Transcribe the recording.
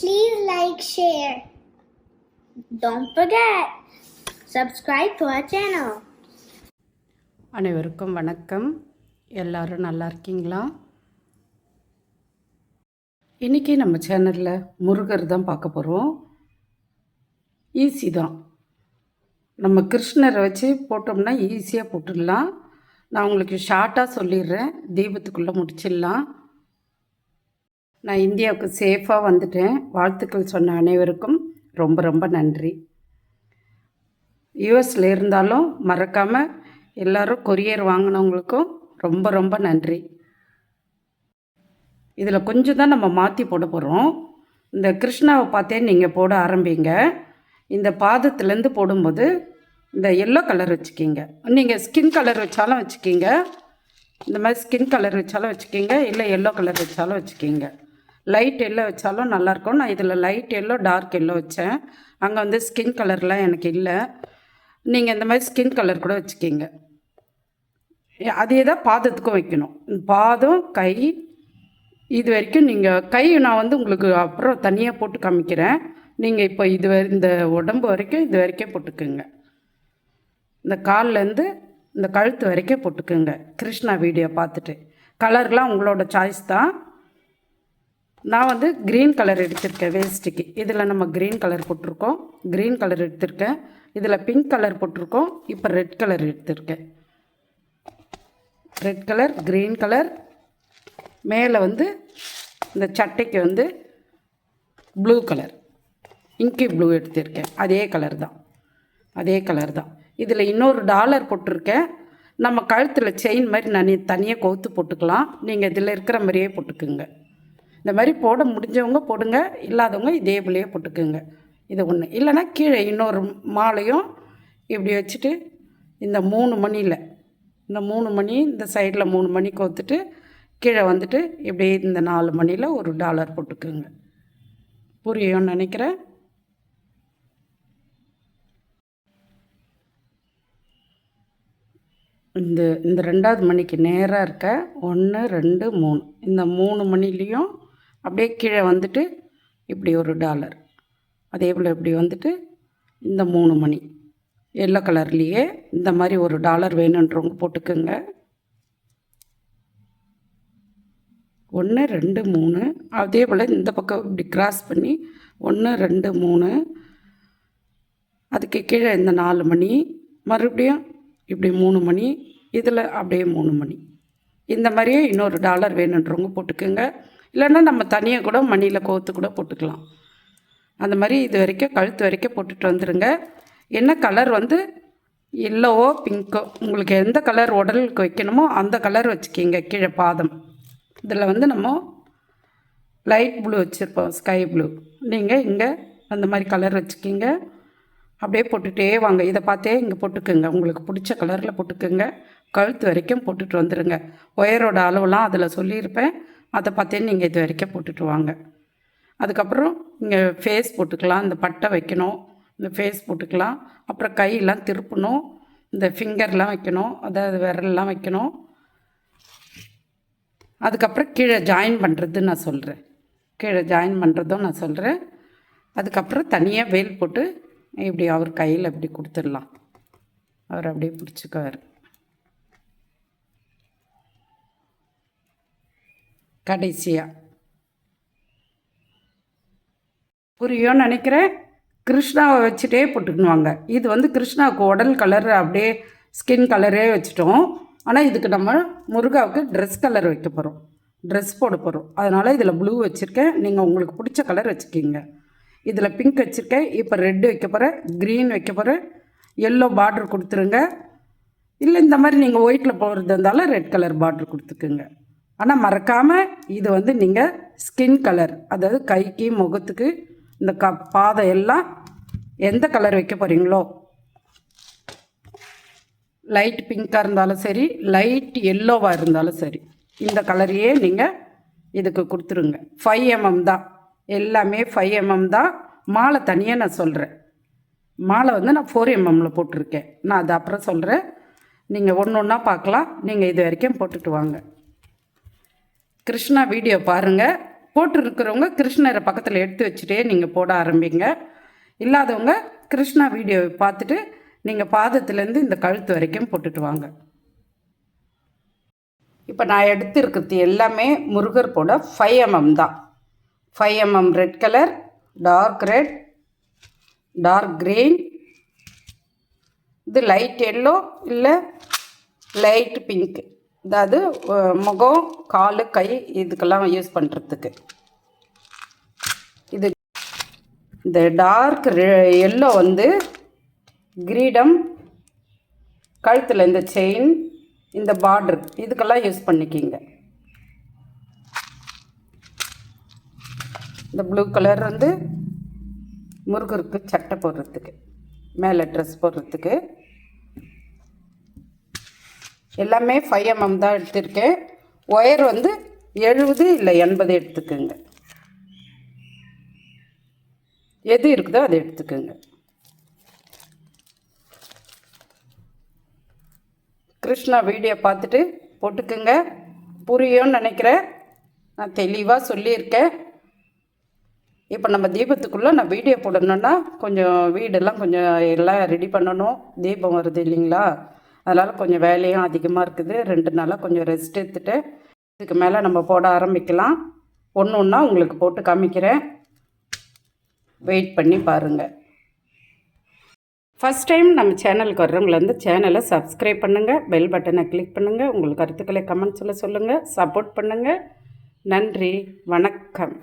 Please like, share. Don't forget, subscribe to our channel. அனைவருக்கும் வணக்கம். எல்லாரும் நல்லா இருக்கீங்களா? இன்றைக்கி நம்ம சேனலில் முருகர் தான் பார்க்க போகிறோம் ஈஸி தான். நம்ம கிருஷ்ணரை வச்சு போட்டோம்னா ஈஸியாக போட்டுடலாம். நான் உங்களுக்கு ஷார்ட்டாக சொல்லிடுறேன். தீபத்துக்குள்ளே முடிச்சிடலாம். நான் இந்தியாவுக்கு சேஃபாக வந்துட்டேன். வாழ்த்துக்கள் சொன்ன அனைவருக்கும் ரொம்ப ரொம்ப நன்றி. யூஎஸில் இருந்தாலும் மறக்காமல் எல்லாரும் கொரியர் வாங்கினவங்களுக்கும் ரொம்ப ரொம்ப நன்றி. இதில் கொஞ்சம் தான் நம்ம மாற்றி போட போகிறோம் இந்த கிருஷ்ணாவை பார்த்தே நீங்கள் போட ஆரம்பிங்க. இந்த பாதத்துலேருந்து போடும்போது இந்த எல்லோ கலர் வச்சுக்கிங்க. நீங்கள் ஸ்கின் கலர் வச்சாலும் வச்சுக்கிங்க. இந்த மாதிரி ஸ்கின் கலர் வச்சாலும் வச்சுக்கிங்க. இல்லை எல்லோ கலர் வச்சாலும் வச்சுக்கிங்க. லைட் எல்லோ வச்சாலும் நல்லாயிருக்கும் நான் இதில் லைட் எல்லோ டார்க் எல்லோ வச்சேன். அங்கே வந்து ஸ்கின் கலர்லாம் எனக்கு இல்லை. நீங்கள் இந்த மாதிரி ஸ்கின் கலர் கூட வச்சுக்கிங்க. அதே தான் பாதத்துக்கும் வைக்கணும். பாதம் கை இது வரைக்கும் நீங்கள் கை நான் வந்து உங்களுக்கு அப்புறம் தனியாக போட்டு காமிக்கிறேன். நீங்கள் இப்போ இது வரை இந்த உடம்பு வரைக்கும் இது வரைக்கும் போட்டுக்குங்க. இந்த கால்லேருந்து இந்த கழுத்து வரைக்கும் போட்டுக்குங்க. கிருஷ்ணா வீடியோ பார்த்துட்டு. கலர்லாம் உங்களோட சாய்ஸ் தான். நான் வந்து க்ரீன் கலர் எடுத்திருக்கேன் வேஸ்ட்டுக்கு இதில் நம்ம க்ரீன் கலர் போட்டிருக்கோம். க்ரீன் கலர் எடுத்திருக்கேன். இதில் பிங்க் கலர் போட்டிருக்கோம். இப்போ ரெட் கலர் எடுத்திருக்கேன். ரெட் கலர் க்ரீன் கலர் மேலே வந்து இந்த சட்டைக்கு வந்து ப்ளூ கலர் இங்கி ப்ளூ எடுத்திருக்கேன். அதே கலர் தான். அதே கலர் தான். இதில் இன்னொரு டாலர் போட்டிருக்கேன். நம்ம கழுத்தில் செயின் மாதிரி நான் தனியாக கோத்து போட்டுக்கலாம். நீங்கள் இதில் இருக்கிற மாதிரியே போட்டுக்குங்க. இந்த மாதிரி போட முடிஞ்சவங்க போடுங்க இல்லாதவங்க இதே போலேயே போட்டுக்குங்க. இது ஒன்று இல்லைன்னா கீழே இன்னொரு மாலையும் இப்படி வச்சுட்டு இந்த மூணு மணியில் இந்த மூணு மணி இந்த சைடில் மூணு மணி கோத்துட்டு கீழே வந்துட்டு இப்படி இந்த நாலு மணியில் ஒரு டாலர் போட்டுக்குங்க. புரியும்னு நினைக்கிறேன். இந்த இந்த ரெண்டாவது மணிக்கு நேராக இருக்க ஒன்று ரெண்டு மூணு. இந்த மூணு மணிலேயும் அப்படியே கீழே வந்துட்டு இப்படி ஒரு டாலர் அதே போல் இப்படி வந்துட்டு இந்த மூணு மணி. எல்லோ கலர்லேயே இந்த மாதிரி ஒரு டாலர் வேணுன்றவங்க போட்டுக்கோங்க. ஒன்று ரெண்டு மூணு. அதே போல் இந்த பக்கம் இப்படி கிராஸ் பண்ணி ஒன்று ரெண்டு மூணு. அதுக்கு கீழே இந்த நாலு மணி. மறுபடியும் இப்படி மூணு மணி. இதில் அப்படியே மூணு மணி. இந்த மாதிரியே இன்னொரு டாலர் வேணுன்றவங்க போட்டுக்கோங்க. இல்லைன்னா நம்ம தனியாக கூட மணியில் கோத்து கூட போட்டுக்கலாம். அந்த மாதிரி இது வரைக்கும் கழுத்து வரைக்கும் போட்டுட்டு வந்துடுங்க என்ன கலர் வந்து எல்லோவோ பிங்க்கோ உங்களுக்கு எந்த கலர் உடலுக்கு வைக்கணுமோ அந்த கலர் வச்சுக்கிங்க கீழே பாதம். இதில் வந்து நம்ம லைட் ப்ளூ வச்சுருப்போம் ஸ்கை ப்ளூ நீங்கள் இங்கே அந்த மாதிரி கலர் வச்சுக்கிங்க. அப்படியே போட்டுகிட்டே வாங்க. இதை பார்த்தே இங்கே போட்டுக்குங்க. உங்களுக்கு பிடிச்ச கலரில் போட்டுக்குங்க. கழுத்து வரைக்கும் போட்டுட்டு வந்துடுங்க ஒயரோட அளவுலாம் அதில் சொல்லியிருப்பேன். அதை பார்த்தே நீங்கள் இது வரைக்கும் போட்டுட்டு வாங்க. அதுக்கப்புறம் இங்கே ஃபேஸ் போட்டுக்கலாம் இந்த பட்டை வைக்கணும் இந்த ஃபேஸ் போட்டுக்கலாம் அப்புறம் கையெல்லாம் திருப்பணும் இந்த ஃபிங்கர்லாம் வைக்கணும் அதாவது விரல்லாம் வைக்கணும். அதுக்கப்புறம் கீழே ஜாயின் பண்ணுறது நான் சொல்கிறேன் கீழே ஜாயின் பண்ணுறதும் நான் சொல்கிறேன் அதுக்கப்புறம் தனியாக வேல் போட்டு இப்படி அவர் கையில் இப்படி கொடுத்துடலாம். அவர் அப்படியே பிடிச்சிக்குவார். கடைசியாக புரியும் நினைக்கிறேன். கிருஷ்ணாவை வச்சுட்டே போட்டுக்கணுவாங்க இது வந்து கிருஷ்ணாவுக்கு உடல் கலர் அப்படியே ஸ்கின் கலரே வச்சுட்டோம். ஆனால் இதுக்கு நம்ம முருகாவுக்கு ட்ரெஸ் கலர் வைக்க போகிறோம் ட்ரெஸ் போட போகிறோம் அதனால் இதில் ப்ளூ வச்சுருக்கேன். நீங்கள் உங்களுக்கு பிடிச்ச கலர் வச்சுக்கிங்க. இதில் பிங்க் வச்சுருக்கேன். இப்போ ரெட்டு வைக்க போகிறேன் க்ரீன் வைக்க போகிறேன் எல்லோ பார்ட்ரு கொடுத்துருங்க. இல்லை இந்த மாதிரி நீங்கள் ஒயிட்டில் போகிறது இருந்தாலும் ரெட் கலர் பார்ட்ரு கொடுத்துக்குங்க. ஆனால் மறக்காமல் இது வந்து நீங்கள் ஸ்கின் கலர் அதாவது கைக்கு முகத்துக்கு இந்த க பாதை எல்லாம் எந்த கலர் வைக்க போகிறீங்களோ லைட் பிங்க்காக இருந்தாலும் சரி லைட் எல்லோவாக இருந்தாலும் சரி இந்த கலரையே நீங்கள் இதுக்கு கொடுத்துருங்க. ஃபைவ் எம்எம் mm தான். எல்லாமே ஃபைவ் எம்எம் mm தான். மாலை தனியாக நான் சொல்கிறேன் மாலை வந்து நான் ஃபோர் எம்எம்மில் mm போட்டிருக்கேன். நான் அது அப்புறம் சொல்கிறேன் நீங்கள் ஒன்று ஒன்றா பார்க்கலாம். நீங்கள் இது வரைக்கும் போட்டுட்டு வாங்க. கிருஷ்ணா வீடியோ பாருங்கள் போட்டிருக்கிறவங்க கிருஷ்ணரை பக்கத்தில் எடுத்து வச்சுட்டே நீங்கள் போட ஆரம்பிங்க. இல்லாதவங்க கிருஷ்ணா வீடியோவை பார்த்துட்டு நீங்கள் பாதத்துலேருந்து இந்த கழுத்து வரைக்கும் போட்டுட்டு வாங்க. இப்போ நான் எடுத்துருக்கிறது எல்லாமே முருகர் போட ஃபைவ் எம்எம் தான். Five MM red colour dark red dark green இது லைட் எல்லோ இல்லை லைட் பிங்க்கு அதாவது முகம் கால் கை இதுக்கெல்லாம் யூஸ் பண்ணுறதுக்கு இது இந்த டார்க் எல்லோ வந்து கிரீடம் கழுத்தில் இந்த செயின் இந்த பார்டர் இதுக்கெல்லாம் யூஸ் பண்ணிக்கிங்க. இந்த ப்ளூ கலர் வந்து முருகருக்கு சட்டை போடுறதுக்கு மேலே ட்ரெஸ் போடுறதுக்கு. எல்லாமே ஃபைவ் எம்எம் தான் எடுத்திருக்கேன். ஒயர் வந்து எழுபது இல்லை எண்பது எடுத்துக்கோங்க. எது இருக்குதோ அதை எடுத்துக்கோங்க. கிருஷ்ணா வீடியோ பார்த்துட்டு போட்டுக்குங்க. புரியும்னு நினைக்கிறேன். நான் தெளிவாக சொல்லியிருக்கேன். இப்போ நம்ம தீபத்துக்குள்ளே நான் வீடியோ போடணுன்னா கொஞ்சம் வீடெல்லாம் கொஞ்சம் எல்லாம் ரெடி பண்ணணும். தீபம் வருது இல்லைங்களா? அதனால் கொஞ்சம் வேலையும் அதிகமாக இருக்குது. ரெண்டு நாளாக கொஞ்சம் ரெஸ்ட் எடுத்துகிட்டு இதுக்கு மேலே நம்ம போட ஆரம்பிக்கலாம். ஒன்று ஒன்றா உங்களுக்கு போட்டு காமிக்கிறேன். வெயிட் பண்ணி பாருங்கள் ஃபஸ்ட் டைம் நம்ம சேனலுக்கு வர்றவங்கள வந்து சேனலை சப்ஸ்கிரைப் பண்ணுங்கள் பெல் பட்டனை கிளிக் பண்ணுங்கள் உங்கள் கருத்துக்களை கமெண்ட்ஸில் சொல்லுங்கள் சப்போர்ட் பண்ணுங்கள் நன்றி. வணக்கம்.